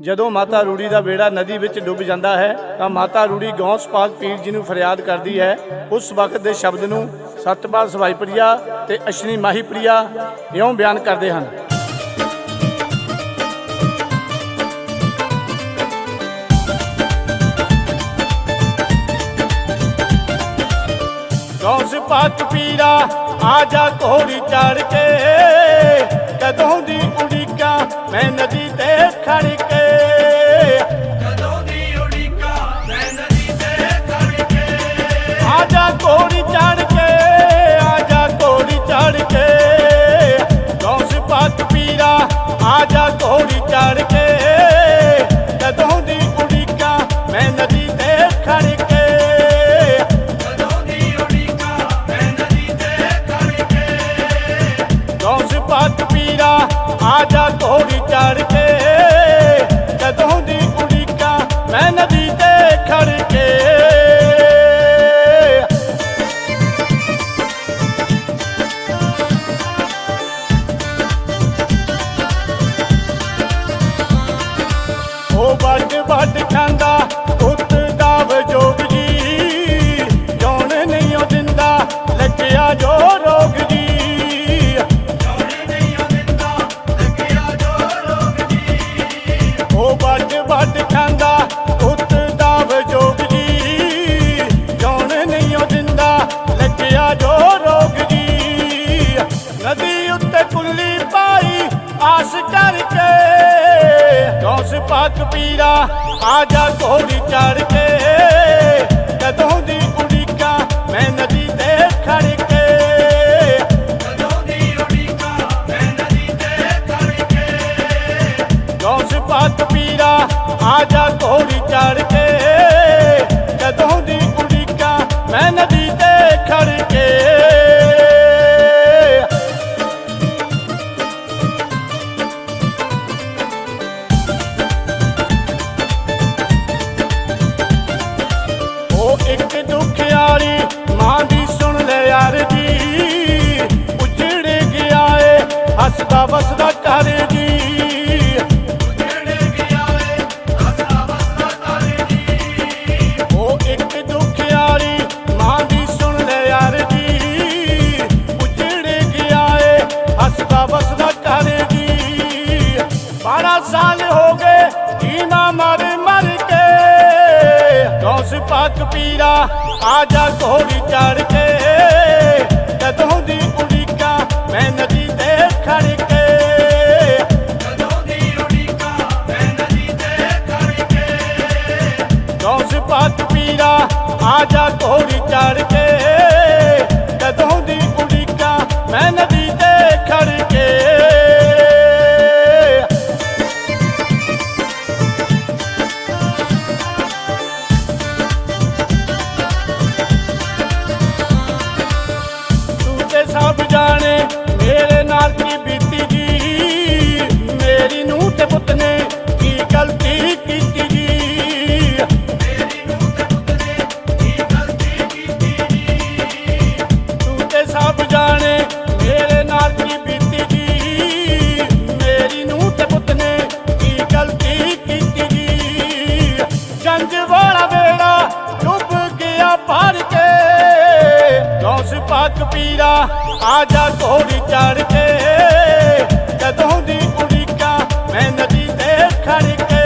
ਜਦੋਂ ਮਾਤਾ ਰੂੜੀ ਦਾ ਬੇੜਾ ਨਦੀ ਵਿੱਚ ਡੁੱਬ ਜਾਂਦਾ ਹੈ, ਤਾਂ ਮਾਤਾ ਰੂੜੀ ਗੌਂਸ ਪਾਕ ਪੀਰ ਜੀ ਨੂੰ ਫਰਿਆਦ ਕਰਦੀ ਹੈ। ਉਸ ਵਕਤ ਦੇ ਸ਼ਬਦ ਨੂੰ ਸਤਪਾਲ ਸਵਾਈ ਤੇ ਅਸ਼ਨੀ ਮਾਹੀ ਇਉਂ ਬਿਆਨ ਕਰਦੇ ਹਨ। ਗੌਸ ਪਾਕ ਪੀਰਾ ਆ ਜਾ ਘੋੜੀ ਚੜ ਕੇ, ਕਦੋਂ ਦੀ ਉਡੀਕਾਂ ਮੈਂ ਨਦੀ ਤੇ ਖੜ ਕੇ। ਕੁੱਲੀ ਪਾਈ, ਆਸ ਕਰਕੇ। ਗੌਸ ਪਾਕ ਪੀਰਾ, ਆ ਜਾ ਘੋੜੀ ਚੜ ਕੇ। ਕਦੋਂ ਦੀ ਉਡੀਕਾਂ ਮੈਂ ਨਦੀ ਤੇ ਖੜ ਕੇ। ਕਦੋਂ ਦੀ ਉਡੀਕਾਂ ਮੈਂ ਨਦੀ ਤੇ ਖੜ ਕੇ। ਗੌਸ ਪਾਕ ਪੀਰਾ, ਆ ਜਾ ਘੋੜੀ ਚੜ ਕੇ। ਪੀਰਾ ਆ ਜਾ ਘੋੜੀ ਚੜ ਕੇ। ਕਦੋਂ ਦੀ ਉਡੀਕਾਂ ਮੈਂ ਨਦੀ ਤੇ ਖੜ ਕੇ। ਕਦੋਂ ਦੀ ਉਡੀਕਾਂ ਮੈਂ ਨਦੀ ਤੇ ਖੜ ਕੇ। ਗੌਸ ਪਾਕ ਪੀਰਾ ਆ ਜਾ ਘੋੜੀ ਚੜ ਕੇ। ਕਦੋਂ ਦੀ ਉਡੀਕਾਂ ਮੈਂ ਮੇਰੇ ਨਾਲ ਗੌਸ ਪਾਕ ਪੀਰਾ ਆ ਜਾ ਘੋੜੀ ਚੜ ਕੇ। ਕਦੋਂ ਦੀ ਉਡੀਕਾਂ ਮੈਂ ਨਦੀ ਤੇ ਖੜ ਕੇ।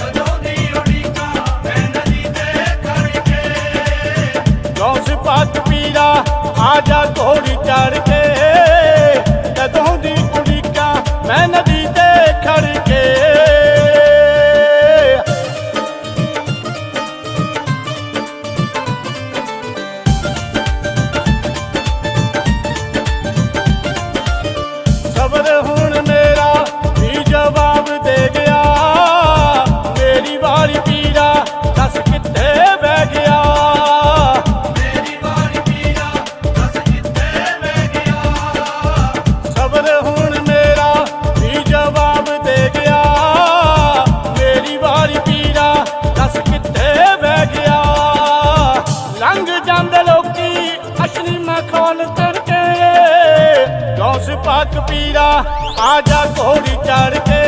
ਕਦੋਂ ਦੀ ਉਡੀਕਾਂ ਮੈਂ ਨਦੀ ਤੇ ਖੜ ਕੇ। ਗੌਸ ਪਾਕ ਪੀਰਾ ਆ ਜਾ ਘੋੜੀ ਚੜ ਕੇ। ਕਦੋਂ ਦੀ ਉਡੀਕਾਂ ਮੈਂ ਨਦੀ ਪੀਰਾ, ਦੱਸ ਕਿੱਥੇ ਬਹਿ ਗਿਆ? ਮੇਰੀ ਵਾਰੀ ਪੀਰਾ ਦੱਸ ਕਿੱਥੇ ਬਹਿ ਗਿਆ ਸਬਰ ਹੁਣ ਮੇਰਾ ਵੀ ਜਵਾਬ ਦੇ ਗਿਆ। ਮੇਰੀ ਵਾਰੀ ਪੀਰਾ, ਦੱਸ ਕਿੱਥੇ ਬਹਿ ਗਿਆ? ਲੰਘ ਜਾਂਦੇ ਲੋਕੀ ਅਸ਼ਨੀ ਮਖੌਲ ਕਰਕੇ ਗੌਸ ਪਾਕ ਪੀਰਾ, ਆ ਜਾ ਘੋੜੀ ਚੜ ਕੇ।